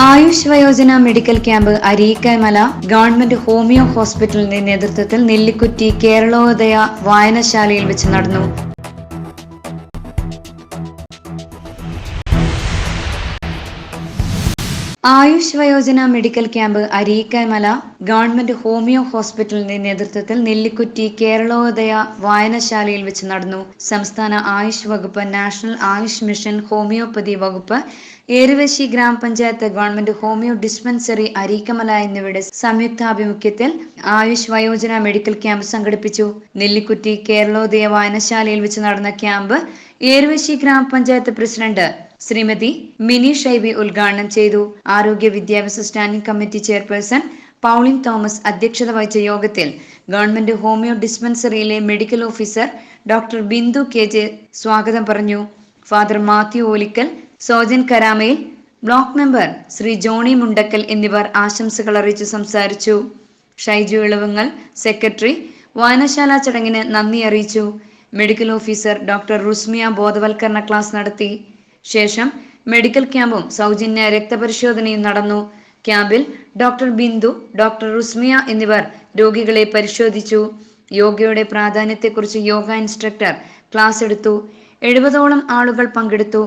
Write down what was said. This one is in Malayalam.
ആയുഷ് വയോജന medical camp Areekkamala government homeo ഹോസ്പിറ്റലിന്റെ നേതൃത്വത്തിൽ നെല്ലിക്കുറ്റി കേരളോദയ വായനശാലയിൽ വെച്ച് നടന്നു. ആയുഷ് വയോജന medical camp Areekkamala government homeo ഹോസ്പിറ്റലിന്റെ നേതൃത്വത്തിൽ നെല്ലിക്കുറ്റി കേരളോദയ വായനശാലയിൽ വെച്ച് നടന്നു. സംസ്ഥാന ആയുഷ് വകുപ്പ് നാഷണൽ ആയുഷ് മിഷൻ ഹോമിയോപ്പതി വകുപ്പ് ഏരുവശി ഗ്രാമപഞ്ചായത്ത് ഗവൺമെന്റ് ഹോമിയോ ഡിസ്പെൻസറി അരീക്കമല എന്നിവയുടെ സംയുക്താഭിമുഖ്യത്തിൽ ആയുഷ് വയോജന മെഡിക്കൽ ക്യാമ്പ് സംഘടിപ്പിച്ചു. നെല്ലിക്കുറ്റി കേരളോദയ വായനശാലയിൽ വെച്ച് നടന്ന ക്യാമ്പ് ഏരുവശി ഗ്രാമപഞ്ചായത്ത് പ്രസിഡന്റ് ശ്രീമതി മിനി ഷൈബി ഉദ്ഘാടനം ചെയ്തു. ആരോഗ്യ വിദ്യാഭ്യാസ standing committee chairperson Pauline Thomas അധ്യക്ഷത വഹിച്ച യോഗത്തിൽ government homeo ഡിസ്പെൻസറിയിലെ medical officer doctor Bindu K J സ്വാഗതം പറഞ്ഞു. Father Mathew Olickal Sojan കരാമയിൽ block member Shri Johny Mundakkal എന്നിവർ ആശംസകൾ അറിയിച്ചു സംസാരിച്ചു. ഷൈജു ഇളവങ്ങൽ സെക്രട്ടറി വായനശാല ചടങ്ങിന് നന്ദി അറിയിച്ചു. മെഡിക്കൽ ഓഫീസർ ഡോക്ടർ റുസ്മിയ ബോധവൽക്കരണ ക്ലാസ് നടത്തി. ശേഷം മെഡിക്കൽ ക്യാമ്പും സൗജന്യ രക്തപരിശോധനയും നടന്നു. ക്യാമ്പിൽ ഡോക്ടർ ബിന്ദു ഡോക്ടർ റുസ്മിയ എന്നിവർ രോഗികളെ പരിശോധിച്ചു. യോഗയുടെ പ്രാധാന്യത്തെക്കുറിച്ച് യോഗ ഇൻസ്ട്രക്ടർ ക്ലാസ് എടുത്തു. എഴുപതോളം ആളുകൾ പങ്കെടുത്തു.